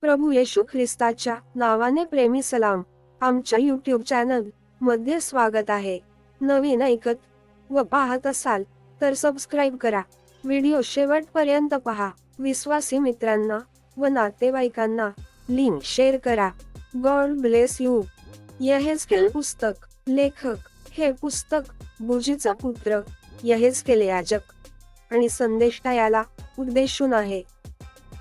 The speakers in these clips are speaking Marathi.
प्रभू येशू ख्रिस्ताच्या नावाने प्रेमी सलाम आमच्या यूट्यूब चॅनलमध्ये स्वागत आहे. नवीन ऐकत व पाहत असाल तर सबस्क्राईब करा. व्हिडिओ शेवटपर्यंत पहा. विश्वासी मित्रांना व नातेवाईकांना लिंक शेअर करा. गॉड ब्लेस यू यहेजकेल पुस्तक लेखक हे पुस्तक बुजीचा पुत्र यहेजकेल याजक आणि संदेष्टा याला उद्देशून आहे.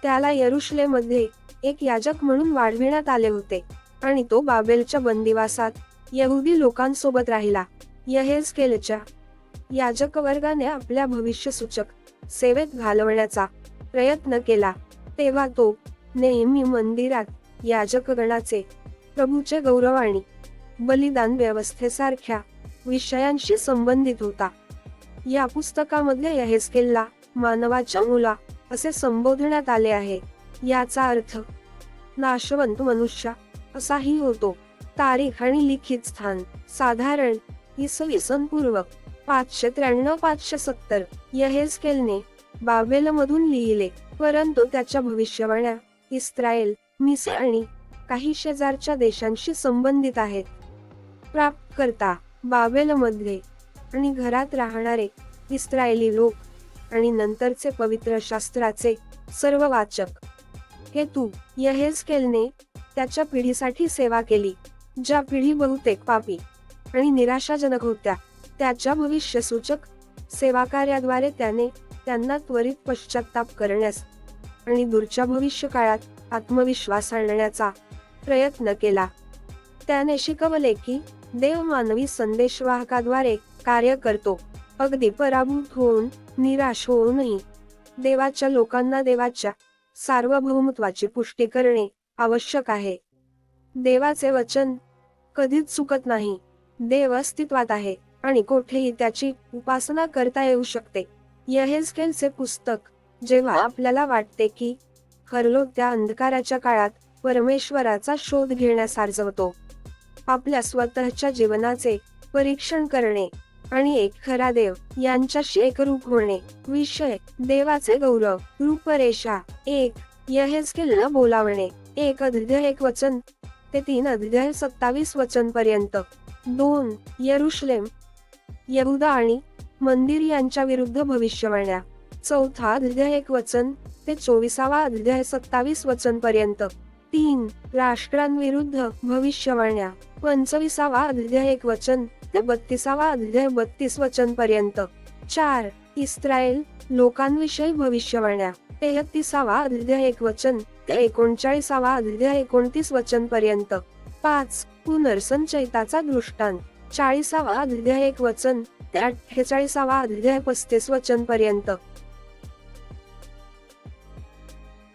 त्याला यरुशलेमध्ये एक याजक म्हणून वाढविण्यात आले होते. आणि तो बाबेलच्या बंदिवासात यहुदी लोकांसोबत राहिला. यहेजकेलच्या याजक वर्गाने आपल्या भविष्यसूचक सेवेत घालवण्याचा प्रयत्न केला. तेव्हा तो नेहमी मंदिरात याजकगणाचे प्रभूचे गौरव आणि बलिदान व्यवस्थेसारख्या विषयांशी संबंधित होता. या पुस्तकामध्ये यहेजकेलला मानवाच्या मुला असे संबोधण्यात आले आहे. याचा अर्थ नाशवंत मनुष्य असाही होतो. तारीख आणि लिखित स्थान. साधारण इसवी सन पूर्व पाचशे त्र्याण्णव पाचशे सत्तर. यहेजकेलने बाबेलमधून लिहिले. परंतु त्याच्या भविष्यवाण्या इस्रायल मिस्र आणि काही शेजारच्या देशांशी संबंधित आहेत. प्राप्तकर्ता बाबेलमध्ये आणि घरात राहणारे इस्रायली लोक आणि नंतरचे पवित्र शास्त्राचे सर्व वाचक हे तू यहेजकेलने त्याच्या पिढीसाठी सेवा केली ज्या पिढी बहुतेक पापी आणि निराशाजनक होत्या त्याच्या भविष्यसूचक सेवा कार्याद्वारे त्याने त्यांना त्वरित पश्चाताप करण्यास आणि दूरच्या भविष्य काळात आत्मविश्वास आणण्याचा प्रयत्न केला. त्याने शिकवले की देव मानवी संदेशवाहकाद्वारे कार्य करतो अगदी पराभूत होऊन निराश होऊनही देवाच्या लोकांना देवाच्या सार्वभौमत्वाची पुष्टी करणे आवश्यक आहे. देवाचे वचन कधीच चुकत नाही. देव अस्तित्वात आहे आणि कोठेही त्याची उपासना करता येऊ शकते. यहेजकेलचे पुस्तक जेव्हा आपल्याला वाटते की खरलो त्या अंधकाराच्या काळात परमेश्वराचा शोध घेण्यास आर्जवतो. आपल्या स्वतःच्या जीवनाचे परीक्षण करणे आणि एक खरा देव यांच्याशी एकरूप होणे. विषय देवाचे गौरव रूपरेषा एक यहेजकेलला बोलावणे. एक अध्याय एक वचन ते तीन अध्याय सत्तावीस वचन पर्यंत दोन यरुशलेम यहुदा आणि मंदिर यांच्या विरुद्ध भविष्यवाण्या. चौथा अध्याय एक वचन ते चोवीसावा अध्याय सत्तावीस वचन पर्यंत तीन राष्ट्रांविरुद्ध भविष्यवाण्या. पंचवीसावा अध्याय एक वचन ते बत्तीसावा अध्याय बत्तीस वचन पर्यंत. चार इस्रायल लोकांविषयी भविष्यवाण्या. तेहतीसावा अध्याय एक वचन ते एकोणचाळीसावा अध्याय एकोणतीस वचन पर्यंत. पाच पुनर्संचयिताचा दृष्टांत. चाळीसावा अध्याय एक वचन ते अठ्ठेचाळीसावा अध्याय पस्तीस वचन पर्यंत.